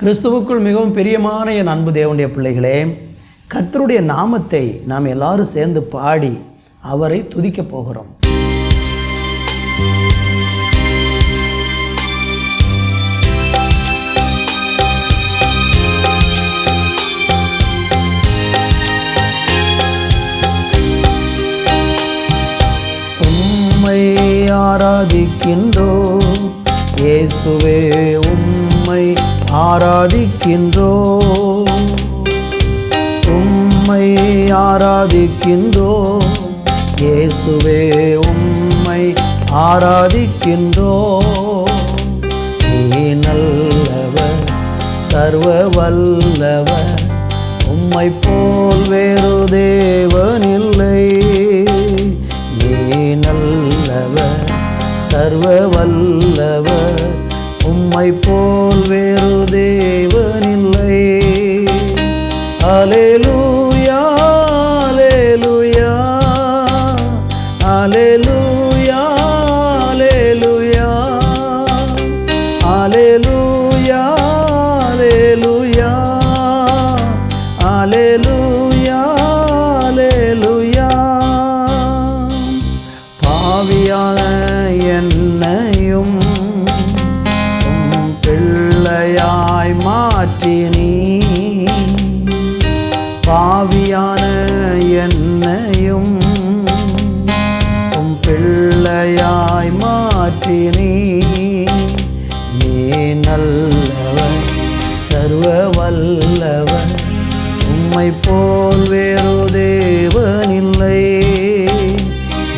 கிறிஸ்துவுக்குள் மிகவும் பிரியமான என் அன்பு தேவனுடைய பிள்ளைகளே கர்த்தருடைய நாமத்தை நாம் எல்லாரும் சேர்ந்து பாடி அவரை துதிக்கப் போகிறோம். ஆராதிக்கின்றோ இயேசுவே உம்மை ஆராதிக்கின்றோ உம்மை ஆராதிக்கின்றோ இயேசுவே உம்மை ஆராதிக்கின்றோ நீ நல்லவர் சர்வ வல்லவர் உம்மை போல் வேறு தேவனில்லை. நீ நல்லவர் சர்வ வல்லவர் உம்மை போல் வேறு Hallelujah. மாற்றி நீ நல்லவன் சர்வ வல்லவன் உம்மை போல் வேறு தேவனில்லை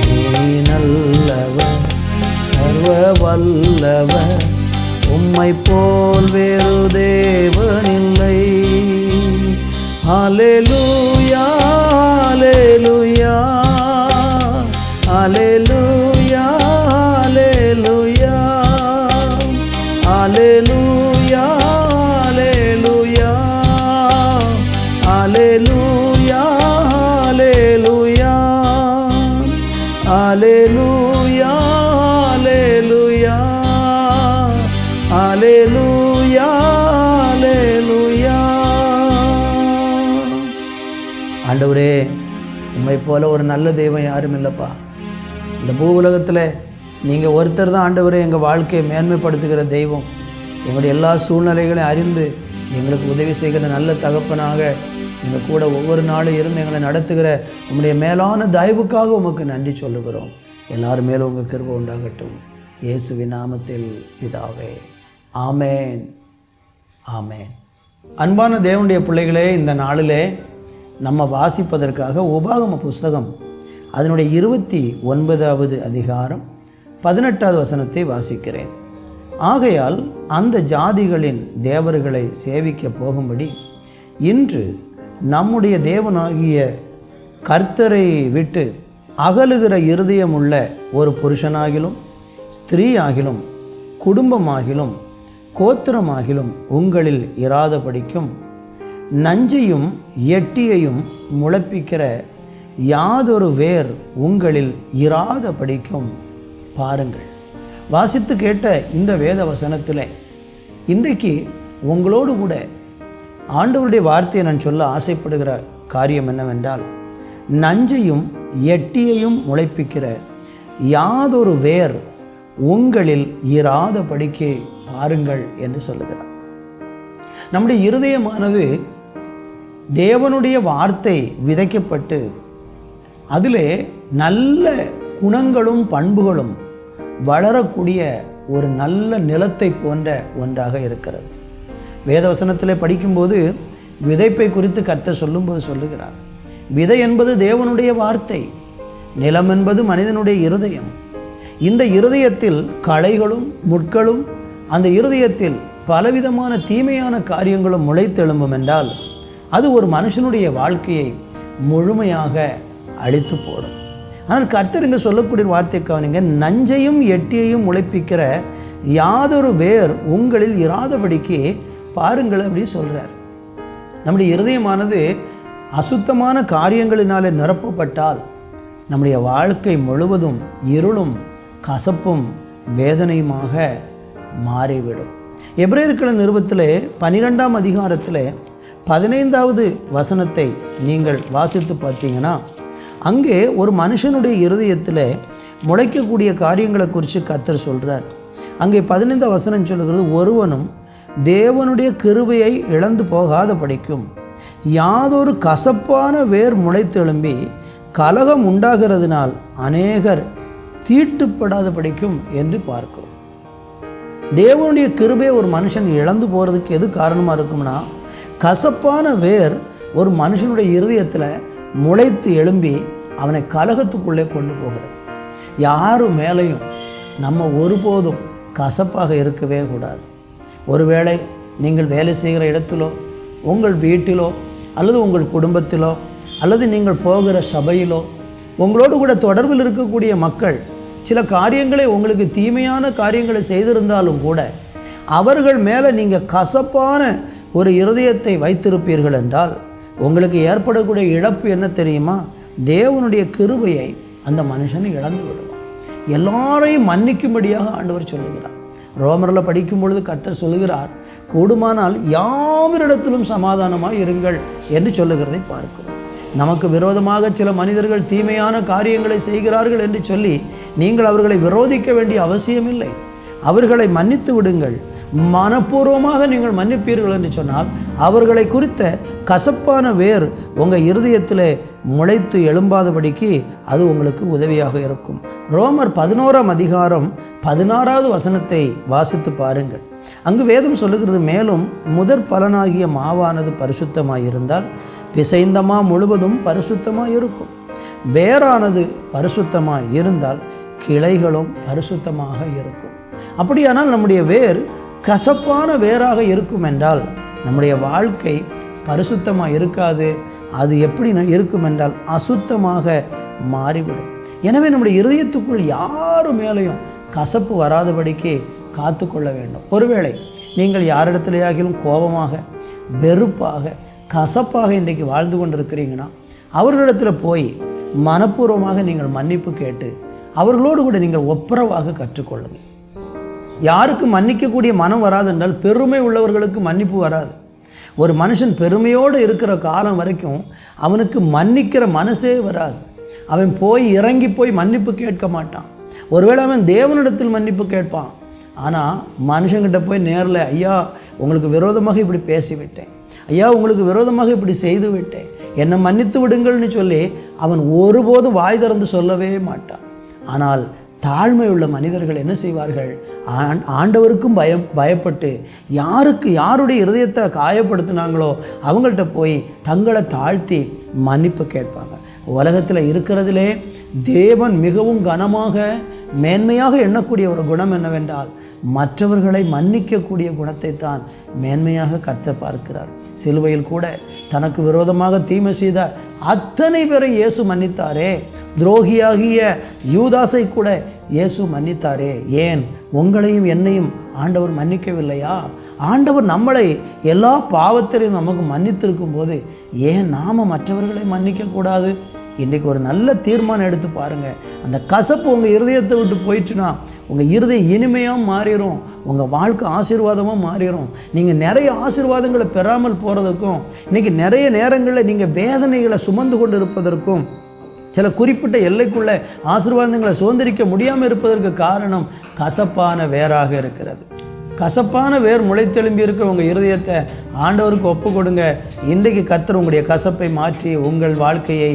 நீ நல்லவன் சர்வ வல்லவன் உம்மை போல் வேறு தேவனில்லை அலேலூயா அலேலூயா அலேலூயா ஆண்டவரே உண்மை போல ஒரு நல்ல தெய்வம் யாரும் இல்லைப்பா. இந்த பூ உலகத்தில் நீங்கள் ஒருத்தர் தான் ஆண்டவரே எங்கள் வாழ்க்கையை மேன்மைப்படுத்துகிற தெய்வம். எங்களுடைய எல்லா சூழ்நிலைகளையும் அறிந்து எங்களுக்கு உதவி செய்கிற நல்ல தகப்பனாக எங்கள் கூட ஒவ்வொரு நாளும் இருந்து எங்களை நடத்துகிற உங்களுடைய மேலான தயவுக்காக உமக்கு நன்றி சொல்லுகிறோம். எல்லாரும் மேலும் உங்கள் கிருபை உண்டாகட்டும். இயேசுவின் நாமத்தில் பிதாவே. ஆமேன். ஆமேன். அன்பான தேவனுடைய பிள்ளைகளே இந்த நாளிலே நம்ம வாசிப்பதற்காக உபாகம புஸ்தகம் அதனுடைய இருபத்தி ஒன்பதாவது அதிகாரம் பதினெட்டாவது வசனத்தை வாசிக்கிறேன். ஆகையால் அந்த ஜாதிகளின் தேவர்களை சேவிக்க போகும்படி இன்று நம்முடைய தேவனாகிய கர்த்தரை விட்டு அகலுகிற இருதயமுள்ள ஒரு புருஷனாகிலும் ஸ்திரீயாகிலும் குடும்பமாகிலும் கோத்திரமாகிலும் உங்களில் இராதபடிக்கும் நஞ்சையும் எட்டியையும் முளைப்பிக்கிற யாதொரு வேர் உங்களில் இராத படிக்கும் பாருங்கள். வாசித்து கேட்ட இந்த வேத வசனத்தில் இன்றைக்கு உங்களோடு கூட ஆண்டவருடைய வார்த்தையை நான் சொல்ல ஆசைப்படுகிற காரியம் என்னவென்றால் நஞ்சையும் எட்டியையும் முளைப்பிக்கிற யாதொரு வேர் உங்களில் இராதபடிக்கு பாருங்கள் என்று சொல்லுகிறார். நம்முடைய இருதயமானது தேவனுடைய வார்த்தை விதைக்கப்பட்டு அதில் நல்ல குணங்களும் பண்புகளும் வளரக்கூடிய ஒரு நல்ல நிலத்தை போன்ற ஒன்றாக இருக்கிறது. வேதவசனத்தில் படிக்கும்போது விதைப்பை குறித்து கர்த்தர் சொல்லும்போது சொல்லுகிறார். விதை என்பது தேவனுடைய வார்த்தை நிலம் என்பது மனிதனுடைய இருதயம். இந்த இருதயத்தில் களைகளும் முட்களும் அந்த இருதயத்தில் பலவிதமான தீமையான காரியங்களும் முளைத்தெழும்பும் என்றால் அது ஒரு மனுஷனுடைய வாழ்க்கையை முழுமையாக அழித்து போடும். ஆனால் கர்த்தர் இங்கே சொல்லக்கூடிய வார்த்தை கவனிங்க நஞ்சையும் எட்டியையும் உழைப்பிக்கிற யாதொரு வேர் உங்களில் இராதபடிக்கு பாருங்கள் அப்படின்னு சொல்கிறார் நம்முடைய இருதயமானது அசுத்தமான காரியங்களினாலே நிரப்பப்பட்டால் நம்முடைய வாழ்க்கை முழுவதும் இருளும் கசப்பும் வேதனையுமாக மாறிவிடும். எப்ரேயர்களை நிறுவத்தில் பனிரெண்டாம் அதிகாரத்தில் பதினைந்தாவது வசனத்தை நீங்கள் வாசித்து பார்த்தீங்கன்னா அங்கே ஒரு மனுஷனுடைய இருதயத்தில் முளைக்கக்கூடிய காரியங்களை குறித்து கத்தர் சொல்கிறார் அங்கே பதினைந்தாம் வசனம் சொல்கிறது ஒருவனும் தேவனுடைய கிருபையை இழந்து போகாத படிக்கும் யாதொரு கசப்பான வேர் முளைத்தெழும்பி கலகம் உண்டாகிறதுனால் அநேகர் தீட்டுப்படாத படிக்கும் என்று பார்க்கிறோம். தேவனுடைய கிருபையை ஒரு மனுஷன் இழந்து போகிறதுக்கு எது காரணமாக இருக்கும்னா கசப்பான வேர் ஒரு மனுஷனுடைய இருதயத்தில் முளைத்து எழும்பி அவனை கலகத்துக்குள்ளே கொண்டு போகிறது. யாரும் மேலேயும் நம்ம ஒருபோதும் கசப்பாக இருக்கவே கூடாது. ஒருவேளை நீங்கள் வேலை செய்கிற இடத்திலோ உங்கள் வீட்டிலோ அல்லது உங்கள் குடும்பத்திலோ அல்லது நீங்கள் போகிற சபையிலோ உங்களோடு கூட தொடர்பில் இருக்கக்கூடிய மக்கள் சில காரியங்களை உங்களுக்கு தீமையான காரியங்களை செய்திருந்தாலும் கூட அவர்கள் மேலே நீங்கள் கசப்பான ஒரு இருதயத்தை வைத்திருப்பீர்கள் என்றால் உங்களுக்கு ஏற்படக்கூடிய இழப்பு என்ன தெரியுமா? தேவனுடைய கிருபையை அந்த மனுஷன் இழந்து விடுவான். எல்லாரையும் மன்னிக்கும்படியாக ஆண்டவர் சொல்லுகிறார். ரோமரில் படிக்கும் பொழுது கர்த்தர் சொல்லுகிறார் கூடுமானால் யாவரிடத்திலும் சமாதானமாக இருங்கள் என்று சொல்லுகிறதை பார்க்கிறோம். நமக்கு விரோதமாக சில மனிதர்கள் தீமையான காரியங்களை செய்கிறார்கள் என்று சொல்லி நீங்கள் அவர்களை விரோதிக்க வேண்டிய அவசியமில்லை. அவர்களை மன்னித்து விடுங்கள். மனப்பூர்வமாக நீங்கள் மன்னிப்பீர்கள் என்று சொன்னால் அவர்களை குறித்த கசப்பான வேர் உங்கள் இருதயத்தில் முளைத்து எழும்பாதபடிக்கு அது உங்களுக்கு உதவியாக இருக்கும். ரோமர் பதினோராம் அதிகாரம் பதினாறாவது வசனத்தை வாசித்து பாருங்கள். அங்கு வேதம் சொல்லுகிறது மேலும் முதற் பலனாகிய மாவானது பரிசுத்தமாக இருந்தால் பிசைந்தமா முழுவதும் பரிசுத்தமாக இருக்கும் வேரானது பரிசுத்தமாக இருந்தால் கிளைகளும் பரிசுத்தமாக இருக்கும். அப்படியானால் நம்முடைய வேர் கசப்பான வேராக இருக்கும் என்றால் நம்முடைய வாழ்க்கை பரிசுத்தமாக இருக்காது. அது எப்படி இருக்கும் என்றால் அசுத்தமாக மாறிவிடும். எனவே நம்முடைய இருதயத்துக்குள் யாரு மேலேயும் கசப்பு வராதபடிக்கு காத்து கொள்ள வேண்டும். ஒருவேளை நீங்கள் யாரிடத்திலேயாகிலும் கோபமாக வெறுப்பாக கசப்பாக இன்றைக்கு வாழ்ந்து கொண்டிருக்கிறீங்கன்னா அவர்களிடத்தில் போய் மனப்பூர்வமாக நீங்கள் மன்னிப்பு கேட்டு அவர்களோடு கூட நீங்கள் ஒப்புரவாக கற்றுக்கொள்ளுங்கள். யாருக்கு மன்னிக்கக்கூடிய மனம் வராது என்றால் பெருமை உள்ளவர்களுக்கு மன்னிப்பு வராது. ஒரு மனுஷன் பெருமையோடு இருக்கிற காலம் வரைக்கும் அவனுக்கு மன்னிக்கிற மனசே வராது. அவன் போய் இறங்கி போய் மன்னிப்பு கேட்க மாட்டான். ஒருவேளை அவன் தேவனிடத்தில் மன்னிப்பு கேட்பான். ஆனால் மனுஷங்கிட்ட போய் நேரில் ஐயா உங்களுக்கு விரோதமாக இப்படி பேசிவிட்டேன். ஐயா உங்களுக்கு விரோதமாக இப்படி செய்து விட்டேன் என்னை மன்னித்து விடுங்கள்னு சொல்லி அவன் ஒருபோதும் வாய் திறந்து சொல்லவே மாட்டான். ஆனால் தாழ்மையுள்ள மனிதர்கள் என்ன செய்வார்கள்? ஆண் ஆண்டவருக்கும் பயம் பயப்பட்டு யாருக்கு யாருடைய இருதயத்தை காயப்படுத்தினாங்களோ அவங்கள்ட்ட போய் தங்களை தாழ்த்தி மன்னிப்பு கேட்பாங்க. உலகத்தில் இருக்கிறதிலே தேவன் மிகவும் கனமாக மேன்மையாக எண்ணக்கூடிய ஒரு குணம் என்னவென்றால் மற்றவர்களை மன்னிக்கக்கூடிய குணத்தை தான் மேன்மையாக கர்த்தர் பார்க்கிறார். சிலுவையில் கூட தனக்கு விரோதமாக தீமை செய்த அத்தனை பேரை இயேசு மன்னித்தாரே. துரோகியாகிய யூதாசை கூட இயேசு மன்னித்தாரே. ஏன்? உங்களையும் என்னையும் ஆண்டவர் மன்னிக்கவில்லையா? ஆண்டவர் நம்மளை எல்லா பாவத்திலையும் நமக்கு மன்னித்திருக்கும் போது ஏன் நாம் மற்றவர்களை மன்னிக்கக்கூடாது? இன்றைக்கி ஒரு நல்ல தீர்மானம் எடுத்து பாருங்கள் அந்த கசப்பு உங்கள் இருதயத்தை விட்டு போயிடுச்சுன்னா உங்கள் இருதயம் இனிமையாக மாறிடும் உங்கள் வாழ்க்கை ஆசீர்வாதமாக மாறிடும் நீங்கள் நிறைய ஆசீர்வாதங்களை பெறாமல் போகிறதுக்கும் இன்றைக்கி நிறைய நேரங்களில் நீங்கள் வேதனைகளை சுமந்து கொண்டு இருப்பதற்கும் சில குறிப்பிட்ட எல்லைக்குள்ளே ஆசீர்வாதங்களை சுதந்திரிக்க முடியாமல் இருப்பதற்கு காரணம் கசப்பான வேறாக இருக்கிறது. கசப்பான வேர் முளைத்தெலும்பி இருக்கிற உங்கள் இருதயத்தை ஆண்டவருக்கு ஒப்பு கொடுங்க இன்றைக்கு கத்தர் உங்களுடைய கசப்பை மாற்றி உங்கள் வாழ்க்கையை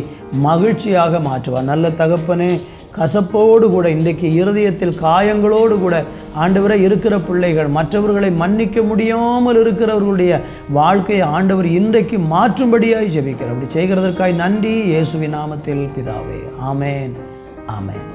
மகிழ்ச்சியாக மாற்றுவார். நல்ல தகப்பனே கசப்போடு கூட இன்றைக்கு இருதயத்தில் காயங்களோடு கூட ஆண்டவரை இருக்கிற பிள்ளைகள் மற்றவர்களை மன்னிக்க முடியாமல் இருக்கிறவர்களுடைய வாழ்க்கையை ஆண்டவர் இன்றைக்கு மாற்றும்படியாய் ஜெபிக்கிறார். அப்படி செய்கிறதற்காய் நன்றி. இயேசுவின் நாமத்தில் பிதாவே. ஆமேன். ஆமேன்.